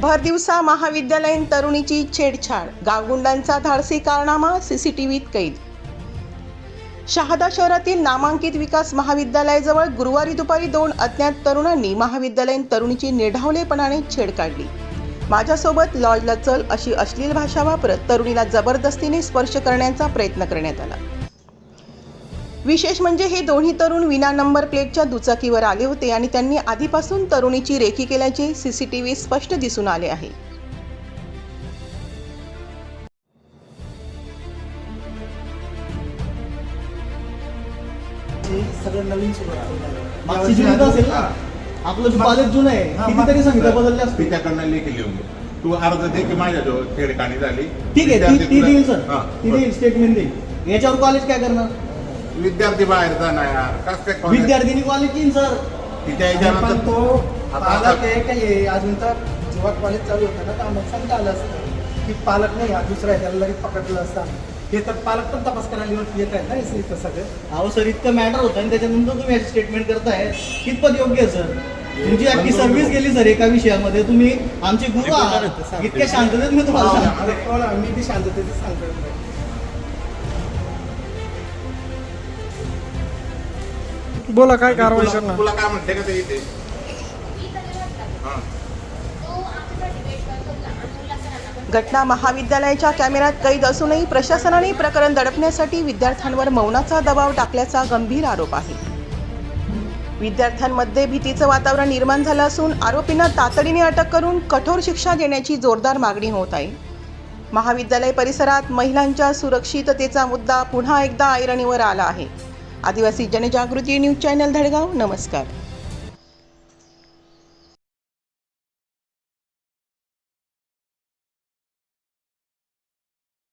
भरदिवसा महाविद्यालयीन तरुणीची छेडछाड गावगुंडांचा धाडसी कारनामा सीसीटीव्हीत कैद. शहादा शहरातील नामांकित विकास महाविद्यालयाजवळ गुरुवारी दुपारी दोन अज्ञात तरुणांनी महाविद्यालयीन तरुणीची निढावलेपणाने छेड काढली. माझ्यासोबत लॉजला चल अशी अश्लील भाषा वापरत तरुणीला जबरदस्तीने स्पर्श करण्याचा प्रयत्न करण्यात आला. विशेष म्हणजे हे दोन्ही तरुण विना नंबर प्लेटच्या दुचाकीवर आले होते आणि त्यांनी आधीपासून तरुणीची रेकी केल्याचे सीसीटीव्ही स्पष्ट दिसून आले आहे. हे सगळं नवीन सुरू आहे. मागची जुनी तर असेल ना आपलं जे कॉलेज जुनं आहे हा, कितीतरी संख्या बदलली असते तिच्याकडनं लेखी लिहून घे. तू अर्ज दे की माझ्या जो खेळखाणी झाली. ठीक आहे ती देईल सर ती देईल स्टेटमेंट देईल याच्यावर कॉलेज काय करणार. विद्यार्थी बाहेर जाणार. यार कस काय college? विद्यार्थिनी कॉलेज येईन सर तिच्या पण याच्यानंतर तो आता- पालक आहे का हे? अजून तर जेव्हा कॉलेज चालू होतं ना तर आम्हाला सांगता आलं असतं की पालक नाही हा दुसरा आहे त्याला लगेच पकडलं असतं हे तर पालक पण तपास करायला येऊन येत आहेत ना हे इथं सगळं. अहो सर इतकं मॅटर होतं आणि त्याच्यानंतर तुम्ही अशी स्टेटमेंट करताय कितपत योग्य आहे सर तुमची अख्खी सर्व्हिस गेली सर एका विषयामध्ये. तुम्ही आमचे गुरु आहात. इतक्या शांततेत मी तुम्हाला सांगतो अरे कोण मी ती शांततेच सांगतो बोला काय कारवाई तुला- करणार? तुला काय म्हणते का ते इथे? हा. घटना महाविद्यालयाच्या कॅमेऱ्यात कैद असूनही प्रशासनाने प्रकरण दडपण्यासाठी विद्यार्थ्यांवर मौनाचा दबाव टाकल्याचा गंभीर आरोप आहे. विद्यार्थ्यांमध्ये भीतीचं वातावरण निर्माण झालं असून आरोपींना तातडीने अटक करून कठोर शिक्षा देण्याची जोरदार मागणी होत आहे. महाविद्यालय परिसरात महिलांच्या सुरक्षिततेचा मुद्दा पुन्हा एकदा ऐरणीवर आला आहे. आदिवासी जनजागृती न्यूज चॅनल धडगाव नमस्कार.